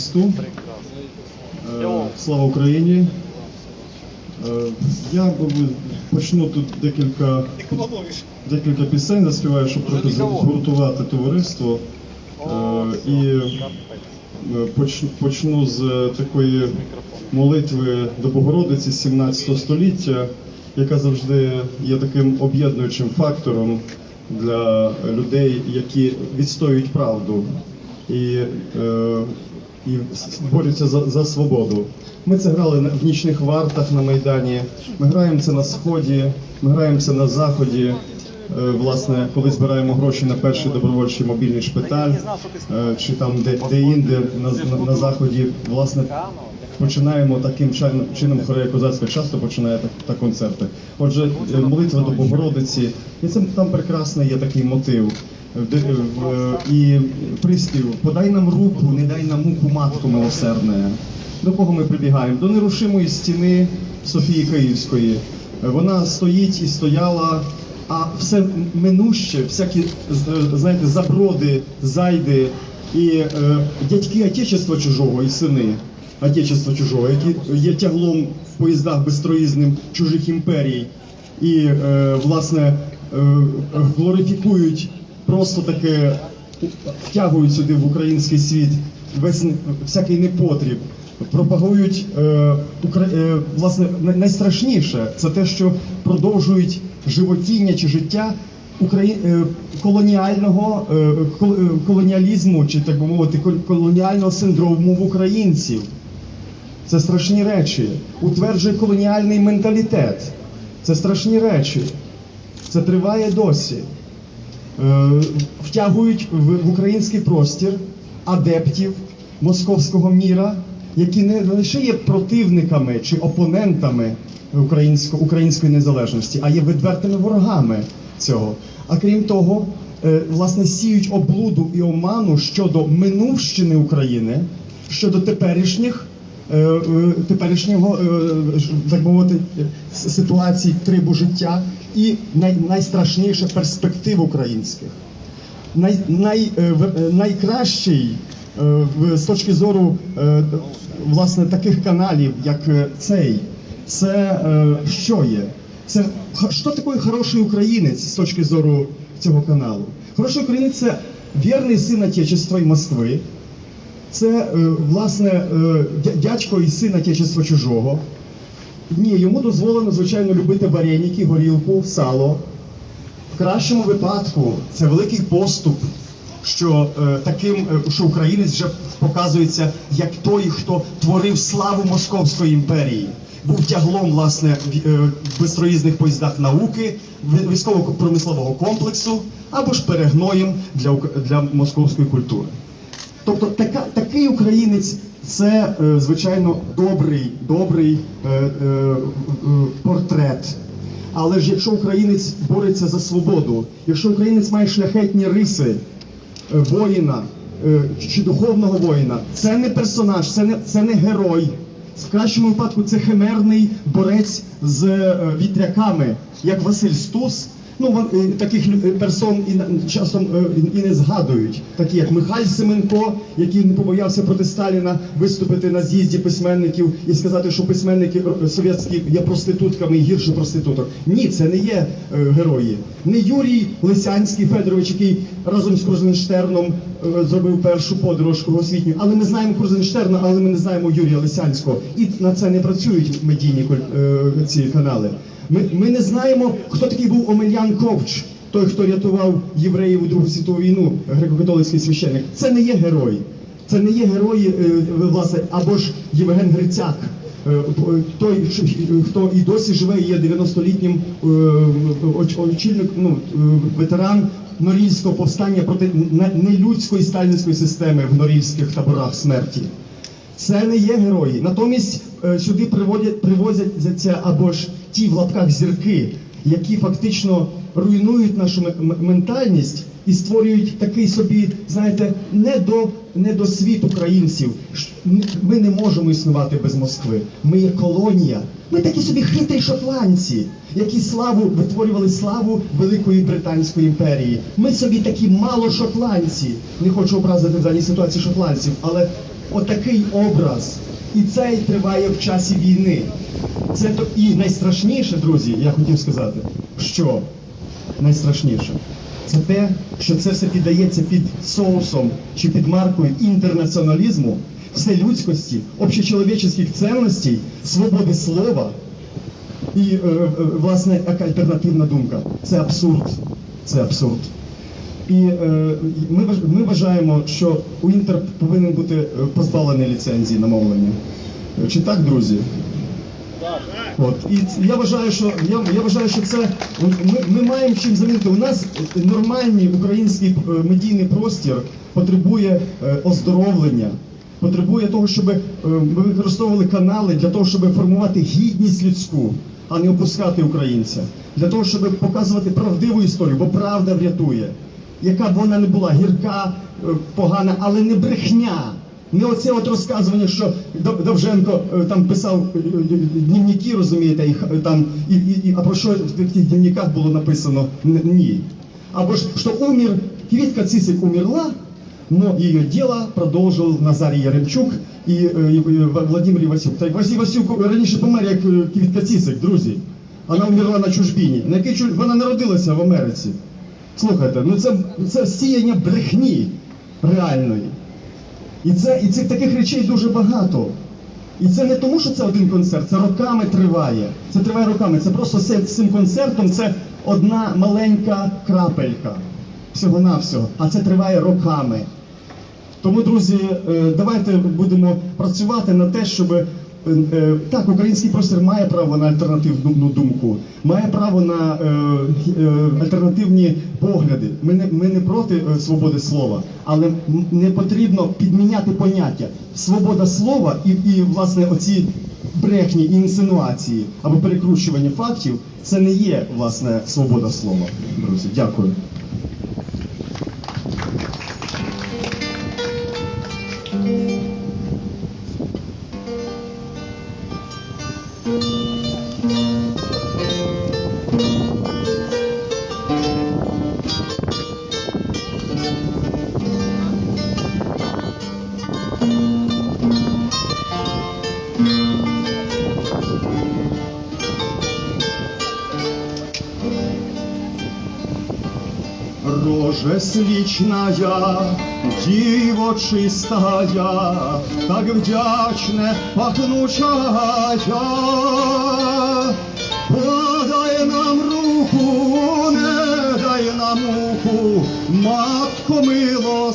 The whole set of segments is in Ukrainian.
Христу. Е, Слава Україні. Е, Я почну тут декілька, декілька пісень заспіваю, щоб трохи згуртувати товариство. Е, І почну з такої молитви до Богородиці з 17 століття, яка завжди є таким об'єднуючим фактором для людей, які відстоюють правду і, і борються за, за свободу. Ми це грали в нічних вартах на Майдані, ми граємо це на Сході, ми граємо це на Заході. Е, Власне, коли збираємо гроші на перший добровольчий мобільний шпиталь, е, чи там де, де інде на, на, на заході, власне, починаємо таким чином, хорея козацька часто починає так, так концерти. Отже, е, молитва до Богородиці, і це там прекрасний є такий мотив. Е, е, І приспів подай нам руку, не дай нам муку матку милосердне. До кого ми прибігаємо? До нерушимої стіни Софії Київської. Е, Вона стоїть і стояла, а все минуще, всякі знаєте, заброди, зайди і е, дядьки Отечества чужого і сини Отечества чужого, які є тяглом в поїздах безстроїзним чужих імперій, і е, власне е, глорифікують просто таке, втягують сюди в український світ весь всякий непотріб. Пропагують е, е, власне найстрашніше це те, що продовжують животіння чи життя Украї... е, колоніального кол- е, колоніалізму, чи так би мовити, колоніального синдрому в українців. Це страшні речі. Утверджує колоніальний менталітет. Це страшні речі. Це триває досі. Е, Втягують в, український простір адептів московського міра, які не лише є противниками чи опонентами українсько, української незалежності, а є відвертими ворогами цього. А крім того, е, власне, сіють облуду і оману щодо минувщини України, щодо теперішніх е, теперішнього так мовити ситуації трибу життя і най, найстрашніше перспектив українських. Най, най, е, е, найкращий е, з точки зору власне таких каналів, як цей, це що є? Це що таке хороший українець з точки зору цього каналу? Хороший українець це вірний син Отечества і Москви, це власне дядько і син Отечества чужого. Ні, йому дозволено, звичайно, любити вареники, горілку, сало. В кращому випадку це великий поступ, що е, таким, е, що українець вже показується як той, хто творив славу Московської імперії, був тяглом власне в е, в безстроїзних поїздах науки, військово-промислового комплексу або ж перегноєм для, для московської культури. Тобто така, такий українець це, е, звичайно, добрий, добрий е, е, е, портрет. Але ж якщо українець бореться за свободу, якщо українець має шляхетні риси е, воїна чи духовного воїна, це не персонаж, це не, це не герой. В кращому випадку це химерний борець з вітряками, як Василь Стус. Ну, е, таких е, персон і часом е, і не згадують, такі як Михайль Семенко, який не побоявся проти Сталіна виступити на з'їзді письменників і сказати, що письменники совєтські є проститутками і гірше проституток. Ні, це не є герої. Не Юрій Лисянський Федорович, який разом з Крузенштерном зробив першу подорож кругосвітню. Але ми знаємо Крузенштерна, але ми не знаємо Юрія Лисянського. І на це не працюють медійні ці канали. Ми, ми не знаємо, хто такий був Омельян Ковч, той, хто рятував євреїв у Другу світову війну, греко-католицький священник. Це не є герой. Це не є герої, е, власне, або ж Євген Грицяк. е, Той, хто і досі живе, і є 90-літнім е, очільник, ну, е, ветеран Норільського повстання проти нелюдської сталінської системи в норільських таборах смерті. Це не є герої. Натомість е, сюди приводять, привозяться або ж ті в лапках зірки, які фактично руйнують нашу ментальність і створюють такий собі, знаєте, недо, недосвіт українців. Ми не можемо існувати без Москви. Ми є колонія. Ми такі собі хитрі шотландці, які славу витворювали славу Великої Британської імперії. Ми собі такі мало шотландці. Не хочу образити в даній ситуації шотландців, але отакий образ. І цей триває в часі війни. Це то і найстрашніше, друзі, я хотів сказати, що найстрашніше. Це те, що це все піддається під соусом чи під маркою інтернаціоналізму, вселюдськості, общечеловеческих цінностей, свободи слова і, е, е, власне, альтернативна думка. Це абсурд. Це абсурд. І е, ми, ми вважаємо, що Уінтер повинен бути позбавлений ліцензії на мовлення. Чи так, друзі? От і я вважаю, що я, я вважаю, що це ми, ми маємо чим замінити. У нас нормальний український е, медійний простір потребує е, оздоровлення, потребує того, щоб е, ми використовували канали для того, щоб формувати гідність людську, а не опускати українця, для того, щоб показувати правдиву історію, бо правда врятує, яка б вона не була гірка, погана, але не брехня. Не оце от розказування, що Довженко е, там писав е, е, дневники, розумієте, і, там, і, і, а про що в тих дневниках було написано? Ні. Або ж, що умер, Квітка Цисик умерла, но її діло продовжив Назарій Яремчук і, і, і Владимир Івасюк. Василь Івасюк раніше помер, як Квітка Цисик, друзі. Вона умерла на чужбіні. На якій Вона народилася в Америці. Слухайте, ну це, це сіяння брехні реальної. І це і цих таких речей дуже багато. І це не тому, що це один концерт, це роками триває. Це триває роками. Це просто з цим- концертом це одна маленька крапелька. Всього-навсього. А це триває роками. Тому, друзі, е, давайте будемо працювати на те, щоб так, український простір має право на альтернативну думку, має право на е, е, альтернативні погляди. Ми не, ми не проти е, свободи слова, але не потрібно підміняти поняття. Свобода слова і, і власне оці брехні і інсинуації або перекручування фактів це не є власне свобода слова. Друзі, дякую. Роже свічная, діво чистая, так вдячне пахнучая, подай нам руку, не дай нам муку, матко милосердна.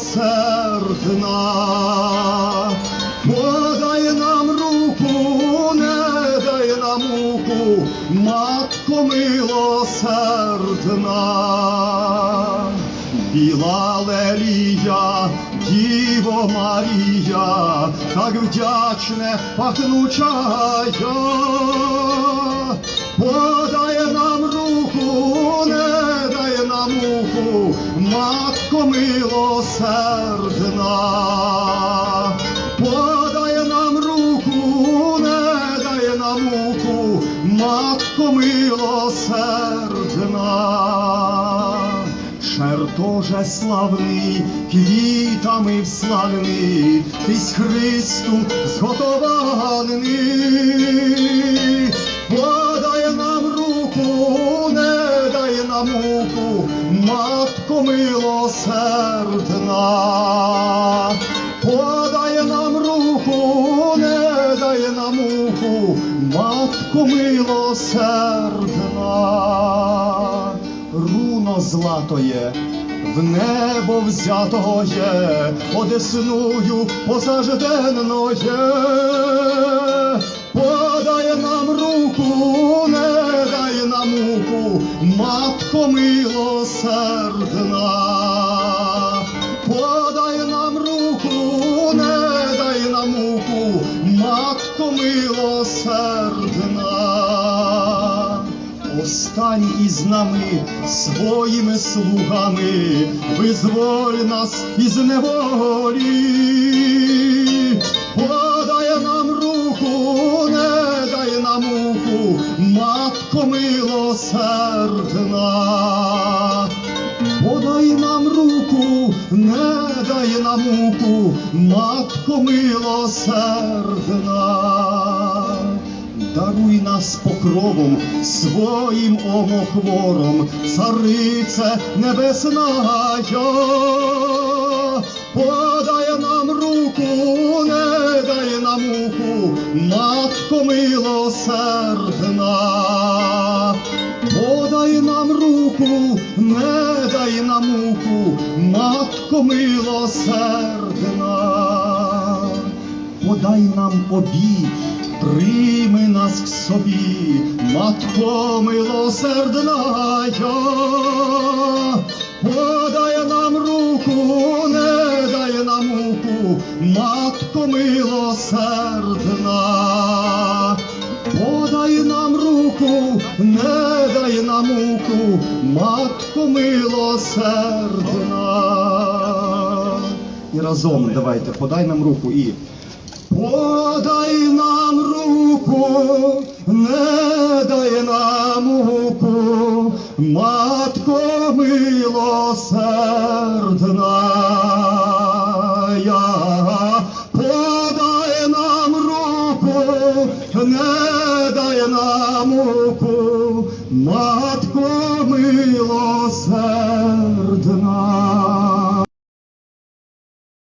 Подай нам руку, не дай нам муку, матко милосердна. Біла лелія, Діво Марія, так вдячне пахнучая. подає нам руку, не дає нам муку, матко милосердна. Чертоже славний, квітами вславний, Тись Христу зготований. Подай нам руку, не дай нам муку, матко милосердна. Подай нам руку, не дай нам муку, матко милосердна. Руно златоє, в небо взятоє, одесною посажденноє. подає нам руку, не дай нам муку, матко милосердна. Повстань із нами, своїми слугами, визволь нас із неволі, подай нам руку, не дай нам муку, матко милосердна. Подай нам руку, не дай нам муку, матко милосердна. Даруй нас покровом своїм омохвором, царице небесная. Подай нам руку, не дай нам муку, матко милосердна. Подай нам руку, не дай нам муку, матко милосердна. Подай нам обід, прийми нас к собі, матко милосердна. Подай нам руку, не дай нам муку, матко милосердна. Подай нам руку, не дай нам муку, матко милосердна. І разом давайте, подай нам руку і. Подай нам руку, не дай нам муку, матко милосердна.